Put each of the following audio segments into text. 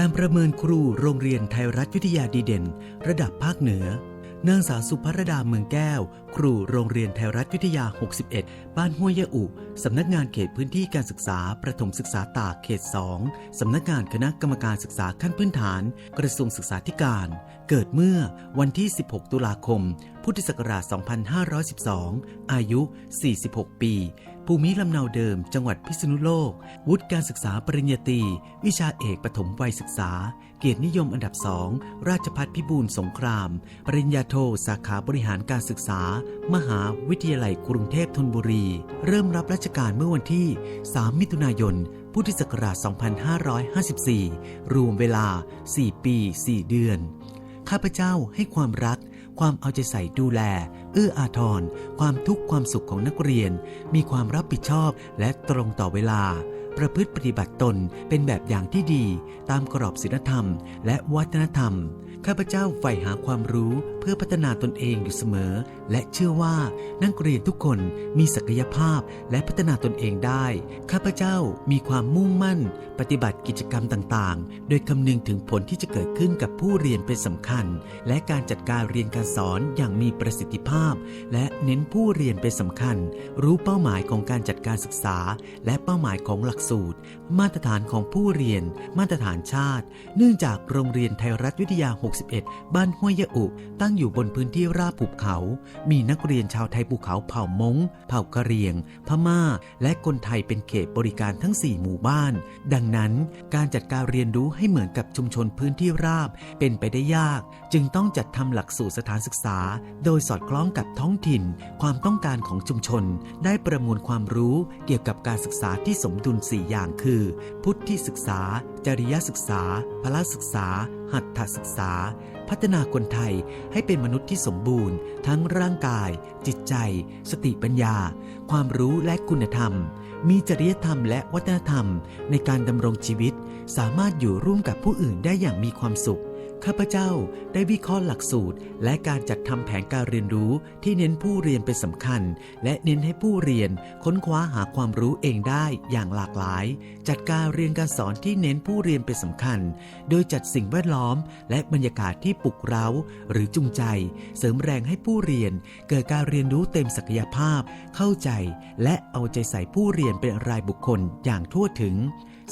การประเมินครูโรงเรียนไทยรัฐวิทยาดีเด่น ระดับภาคเหนือนางสาวสุภรดาเมืองแก้ว ครูโรงเรียนไทยรัฐวิทยา 61 บ้านห้วยยะอุสำนักงานเขตพื้นที่การศึกษา ประถมศึกษาตากเขต 2 สำนักงานคณะกรรมการศึกษาขั้นพื้นฐาน กระทรวงศึกษาธิการ เกิดเมื่อวันที่ 16 ตุลาคม พุทธศักราช 2512 อายุ 46 ปี ภูมิลำเนาเดิม จังหวัดพิษณุโลก วุฒิการศึกษาปริญญาตรีวิชาเอกปฐมวัยศึกษา เกียรตินิยมอันดับสองราชพัฒพิบูลสงคราม ปริญญาโทสาขาบริหารการศึกษา มหาวิทยาลัยกรุงเทพธนบุรี เริ่มรับราชการเมื่อวันที่ 3 มิถุนายน พุทธศักราช 2554 รวมเวลา 4 ปี 4 เดือน ข้าพเจ้าให้ความรัก ความเอาใจใส่ดูแล เอื้ออาทร ความทุกข์ความสุขของนักเรียน มีความรับผิดชอบและตรงต่อเวลา ประพฤติปฏิบัติตนเป็นแบบอย่างที่ดี ตามกรอบศีลธรรม และวัฒนธรรม ข้าพเจ้าใฝ่หาความรู้เพื่อพัฒนาตนเองอยู่เสมอ และเชื่อว่านักเรียนทุกคนมีศักยภาพและพัฒนาตนเองได้ ข้าพเจ้ามีความมุ่งมั่น ปฏิบัติกิจกรรมต่างๆ โดยคำนึงถึงผลที่จะเกิดขึ้นกับผู้เรียนเป็นสำคัญ และการจัดการเรียนการสอนอย่างมีประสิทธิภาพ และเน้นผู้เรียนเป็นสำคัญ รู้เป้าหมายของการจัดการศึกษา และเป้าหมายของหลักสูตร มาตรฐานของผู้เรียน มาตรฐานชาติ เนื่องจากโรงเรียนไทยรัฐวิทยา61 บ้านห้วยยะอุ ตั้งอยู่บนพื้นที่ราบภูเขา มีนักเรียนชาวไทยภูเขาเผ่ามงเผ่ากะเหรี่ยง พม่า และคนไทยเป็นเขตบริการทั้ง 4 หมู่บ้าน ดังนั้น การจัดการเรียนรู้ให้เหมือนกับชุมชนพื้นที่ราบเป็นไปได้ยากจึงต้องจัดทำหลักสูตรสถานศึกษา โดยสอดคล้องกับท้องถิ่น ความต้องการของชุมชน ได้ประมวลความรู้เกี่ยวกับการศึกษาที่สมดุล 4 อย่างคือ พุทธิศึกษา จริยศึกษา พละศึกษา หัตถศึกษา พัฒนาคนไทยให้เป็นมนุษย์ที่สมบูรณ์ ทั้งร่างกาย จิตใจ สติปัญญา ความรู้และคุณธรรม มีจริยธรรมและวัฒนธรรม ในการดำรงชีวิต สามารถอยู่ร่วมกับผู้อื่นได้อย่างมีความสุข ข้าพเจ้าได้วิเคราะห์หลักสูตร และการจัดทำแผนการเรียนรู้ที่เน้นผู้เรียนเป็นสำคัญ และเน้นให้ผู้เรียนค้นคว้าหาความรู้เองได้อย่างหลากหลาย จัดการเรียนการสอนที่เน้นผู้เรียนเป็นสำคัญ โดยจัดสิ่งแวดล้อม และบรรยากาศที่ปลุกเร้า หรือจูงใจ เสริมแรงให้ผู้เรียน เกิดการเรียนรู้เต็มศักยภาพ เข้าใจ และเอาใจใส่ผู้เรียนเป็นรายบุคคลอย่างทั่วถึง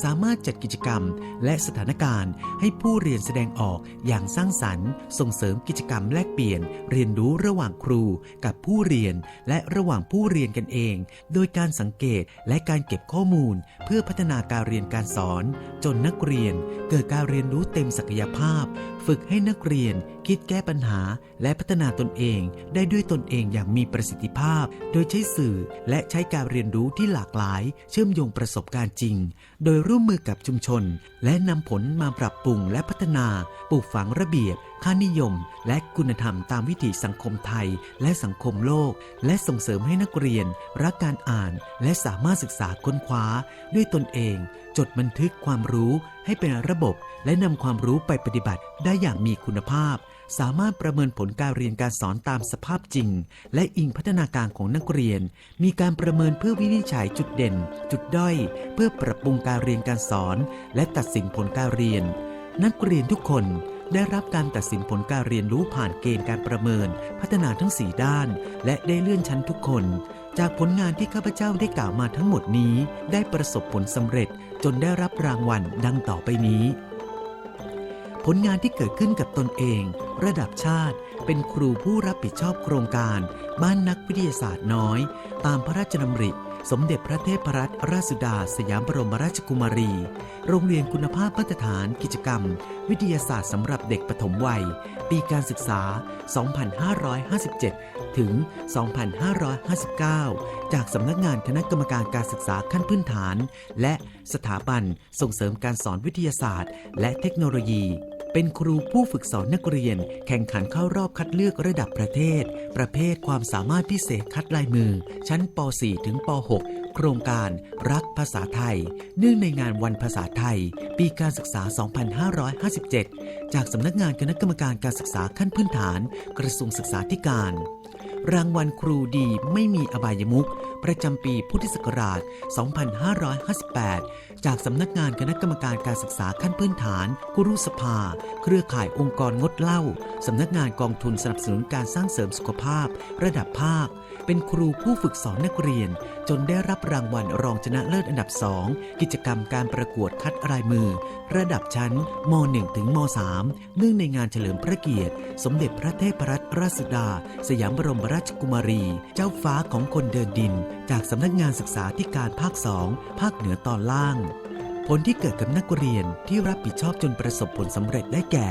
สามารถจัดกิจกรรมและสถานการณ์ ให้ผู้เรียนแสดงออกอย่างสร้างสรรค์ ส่งเสริมกิจกรรมแลกเปลี่ยน เรียนรู้ระหว่างครู กับผู้เรียน และระหว่างผู้เรียนกันเอง โดยการสังเกตและการเก็บข้อมูล เพื่อพัฒนาการเรียนการสอน จนนักเรียนเกิดการเรียนรู้เต็มศักยภาพ ฝึกให้นักเรียนคิดแก้ปัญหาและพัฒนาตนเองได้ด้วยตนเองอย่างมีประสิทธิภาพ โดยใช้สื่อและใช้การเรียนรู้ที่หลากหลาย เชื่อมโยงประสบการณ์จริง โดยร่วมมือกับชุมชน และนำผลมาปรับปรุงและพัฒนา ปลูกฝังระเบียบ ค่านิยม และคุณธรรมตามวิถีสังคมไทย และสังคมโลก และส่งเสริมให้นักเรียน รักการอ่าน และสามารถศึกษาค้นคว้าด้วยตนเอง จดบันทึกความรู้ให้เป็นระบบ และนำความรู้ไปปฏิบัติได้อย่างมีคุณภาพ สามารถประเมินผลการเรียนการสอนตามสภาพจริง และอิงพัฒนาการของนักเรียน มีการประเมินเพื่อวินิจฉัยจุดเด่น จุดด้อย เพื่อปรับปรุงการเรียนการสอน และตัดสินผลการเรียน นักเรียนทุกคนได้รับการตัดสินผลการเรียนรู้ผ่านเกณฑ์การประเมิน พัฒนาทั้ง 4 ด้าน และได้เลื่อนชั้นทุกคน จากผลงานที่ข้าพเจ้าได้กล่าวมาทั้งหมดนี้ได้ประสบผลสำเร็จจนได้รับรางวัลดังต่อไปนี้ ผลงานที่เกิดขึ้นกับตนเอง ระดับชาติเป็นครูผู้รับผิดชอบโครงการ บ้านนักวิทยาศาสตร์น้อย ตามพระราชดำริ สมเด็จพระเทพรัตนราชสุดาสยามบรมราชกุมารี โรงเรียนคุณภาพมาตรฐานกิจกรรม วิทยาศาสตร์สำหรับเด็กปฐมวัย ปีการศึกษา 2557 ถึง 2559 จากสำนักงานคณะกรรมการการศึกษาขั้นพื้นฐาน และสถาบันส่งเสริมการสอนวิทยาศาสตร์ และเทคโนโลยี เป็นครูผู้ฝึกสอนนักเรียน แข่งขันเข้ารอบคัดเลือกระดับประเทศ ประเภทความสามารถพิเศษคัดลายมือ ชั้นป .4 ถึงป .6 โครงการรักภาษาไทย เนื่องในงานวันภาษาไทย ปีการศึกษา 2557 จากสำนักงานคณะกรรมการการศึกษาขั้นพื้นฐาน กระทรวงศึกษาธิการ รางวัลครูดีไม่มีอบายมุข ประจำปีพุทธศักราช 2558 จากสำนักงานคณะกรรมการการศึกษาขั้นพื้นฐาน กุรุสภา เครือข่ายองค์กรงดเหล้า สำนักงานกองทุนสนับสนุนการสร้างเสริมสุขภาพ ระดับภาค เป็นครูผู้ฝึกสอนนักเรียน จนได้รับรางวัลรองชนะเลิศอันดับ2กิจกรรมการประกวดคัดรายมือ ระดับชั้นม .1 ถึงม .3 เนื่องในงานเฉลิมพระเกียรติ สมเด็จพระเทพรัตนราชสุดา สยามบรมราชกุมารี เจ้าฟ้าของคนเดินดิน จากสำนักงานศึกษาธิการภาค2ภาคเหนือตอนล่าง ผลที่เกิดกับนักเรียนที่รับผิดชอบจนประสบผลสำเร็จได้แก่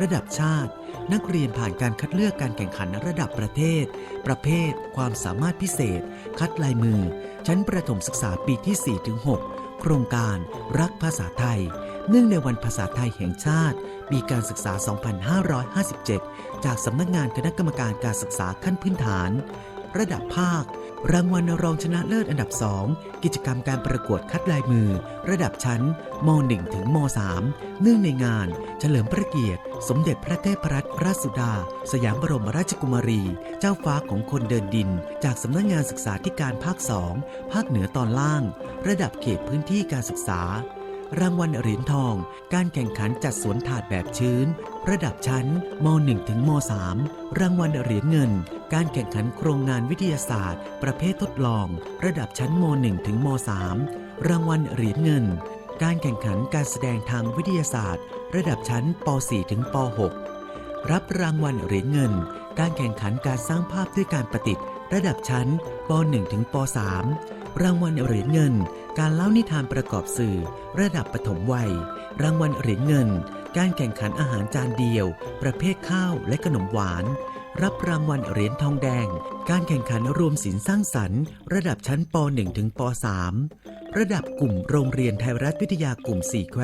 ระดับชาติ นักเรียนผ่านการคัดเลือกการแข่งขันระดับประเทศ ประเภท ความสามารถพิเศษ คัดลายมือ ชั้นประถมศึกษาปีที่ 4-6 โครงการ รักภาษาไทย เนื่องในวันภาษาไทยแห่งชาติ ปีการศึกษา 2557 จากสำนักงานคณะกรรมการการศึกษาขั้นพื้นฐาน ระดับภาค รางวัลรองชนะเลิศอันดับ 2 กิจกรรมการประกวดคัดลายมือ ระดับชั้นม .1 ถึงม .3 เนื่องในงาน เฉลิมพระเกียรติ สมเด็จพระเทพรัตนราชสุดา สยามบรมราชกุมารี เจ้าฟ้าของคนเดินดิน จากสำนักงานศึกษาธิการภาค 2 ภาคเหนือตอนล่าง ระดับเขตพื้นที่การศึกษา รางวัลเหรียญทอง การแข่งขันจัดสวนถาดแบบชื้น ระดับชั้นม .1 ถึงม .3 รางวัลเหรียญเงิน การแข่งขันโครงงานวิทยาศาสตร์ ประเภททดลอง ระดับชั้นม .1 ถึงม .3 รางวัลเหรียญเงิน การแข่งขันการแสดงทางวิทยาศาสตร์ ระดับชั้นป .4 ถึงป .6 รับรางวัลเหรียญเงิน การแข่งขันการสร้างภาพด้วยการประดิษฐ์ ระดับชั้นป .1 ถึงป .3 รางวัลเหรียญเงิน การเล่านิทานประกอบสื่อ ระดับปฐมวัย รางวัลเหรียญเงิน การแข่งขันอาหารจานเดียว ประเภทข้าวและขนมหวาน รับรางวัลเหรียญทองแดง การแข่งขันรวมศิลป์สร้างสรรค์ ระดับชั้นป .1 ถึงป .3 ระดับกลุ่มโรงเรียนไทยรัฐวิทยากลุ่มสี่แคว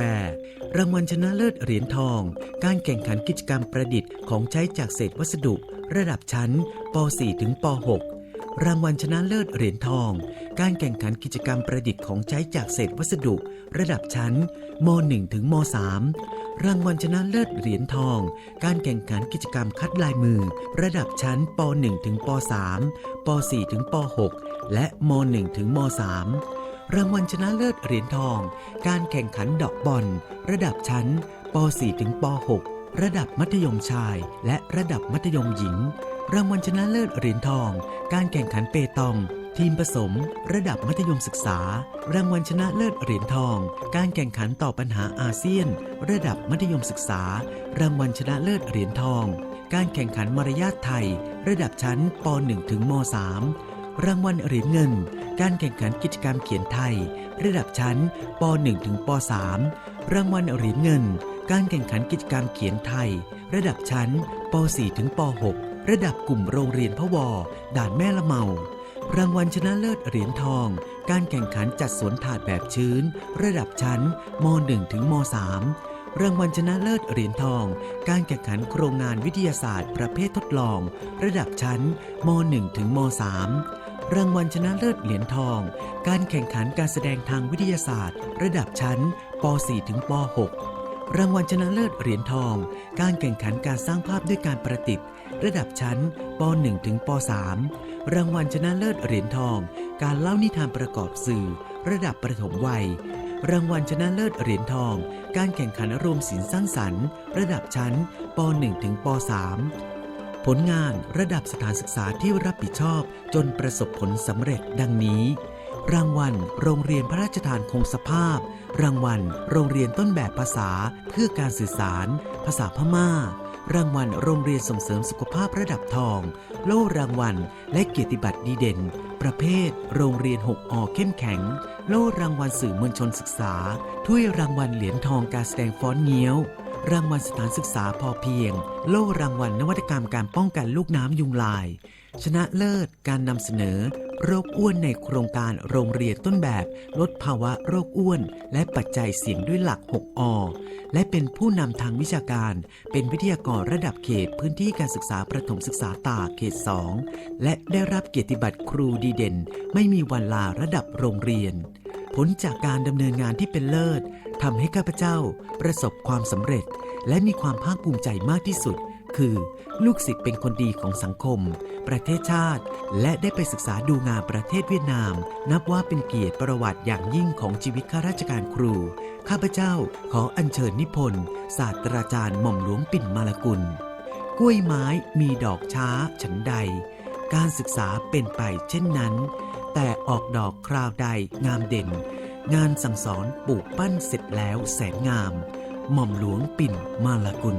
รางวัลชนะเลิศเหรียญทอง การแข่งขันกิจกรรมประดิษฐ์ของใช้จากเศษวัสดุ ระดับชั้นป .4 ถึงป .6 รางวัลชนะเลิศเหรียญทอง การแข่งขันกิจกรรมประดิษฐ์ของใช้จากเศษวัสดุ ระดับชั้นม .1 ถึงม .3 รางวัลชนะเลิศเหรียญทอง การแข่งขันกิจกรรมคัดลายมือ ระดับชั้นป .1 ถึงป .3 ป .4 ถึงป .6 และม .1 ถึงม .3 รางวัลชนะเลิศเหรียญทอง การแข่งขันดอกบอล ระดับชั้นป .4 ถึงป .6 ระดับมัธยมชาย และระดับมัธยมหญิง รางวัลชนะเลิศเหรียญทอง การแข่งขันเปตอง ทีมผสม ระดับมัธยมศึกษา รางวัลชนะเลิศเหรียญทอง การแข่งขันต่อบปัญหาอาเซียน ระดับมัธยมศึกษา รางวัลชนะเลิศเหรียญทอง การแข่งขันมารยาทไทย ระดับชั้นป .1 ถึงม .3 รางวัลเหรียญเงิน การแข่งขันกิจกรรมเขียนไทย ระดับชั้นป .1 ถึงป .3 รางวัลเหรียญเงิน การแข่งขันกิจกรรมเขียนไทย ระดับชั้นป .4 ถึงป .6 ระดับกลุ่มโรงเรียนพะวอ ด่านแม่ละเมา รางวัลชนะเลิศเหรียญทอง การแข่งขันจัดสวนถาดแบบชื้น ระดับชั้นม .1 ถึงม .3 รางวัลชนะเลิศเหรียญทอง การแข่งขันโครงงานวิทยาศาสตร์ ประเภททดลอง ระดับชั้นม .1 ถึงม .3 รางวัลชนะเลิศเหรียญทอง การแข่งขันการแสดงทางวิทยาศาสตร์ ระดับชั้นป .4 ถึงป .6 รางวัลชนะเลิศเหรียญทอง การแข่งขันการสร้างภาพด้วยการประดิษฐ์ ระดับชั้นป .1 ถึงป .3 รางวัลชนะเลิศเหรียญทอง การเล่านิทานประกอบสื่อ ระดับประถมวัย รางวัลชนะเลิศเหรียญทอง การแข่งขันอารมณ์ศิลป์สร้างสรรค์ ระดับชั้นป .1 ถึงป .3 ผลงานระดับสถานศึกษาที่รับผิดชอบจนประสบผลสำเร็จดังนี้ รางวัลโรงเรียนพระราชทานคงสภาพ รางวัลโรงเรียนต้นแบบภาษาเพื่อการสื่อสาร ภาษาพม่า รางวัลโรงเรียนส่งเสริมสุขภาพระดับทอง โล่รางวัล และเกียรติบัตรดีเด่น ประเภท โรงเรียน 6 อเข้มแข็ง โล่รางวัลสื่อมวลชนศึกษา ถ้วยรางวัลเหรียญทองการแสดงฟ้อนเงี้ยว รางวัลสถานศึกษาพอเพียง โล่รางวัลนวัตกรรมการป้องกันลูกน้ำยุงลาย ชนะเลิศการนำเสนอ โรคอ้วนในโครงการโรงเรียนต้นแบบ ลดภาวะโรคอ้วน และปัจจัยเสี่ยงด้วยหลัก 6 อ และเป็นผู้นำทางวิชาการ เป็นวิทยากรระดับเขตพื้นที่การศึกษาประถมศึกษาตากเขต 2 และได้รับเกียรติบัตรครูดีเด่น ไม่มีวันลาระดับโรงเรียน ผลจากการดำเนินงานที่เป็นเลิศทำให้ข้าพเจ้า ประสบความสำเร็จ และมีความภาคภูมิใจมากที่สุด คือ ลูกศิษย์เป็นคนดีของสังคม ประเทศชาติ และได้ไปศึกษาดูงานประเทศเวียดนาม นับว่าเป็นเกียรติประวัติอย่างยิ่งของชีวิตข้าราชการครู ข้าพเจ้าขออัญเชิญนิพนธ์ศาสตราจารย์หม่อมหลวงปิ่นมาลกุล กล้วยไม้มีดอกช้าฉันใด การศึกษาเป็นไปเช่นนั้น แต่ออกดอกคราวใดงามเด่น งานสั่งสอนปลูกปั้นเสร็จแล้วแสนงาม หม่อมหลวงปิ่นมาลกุล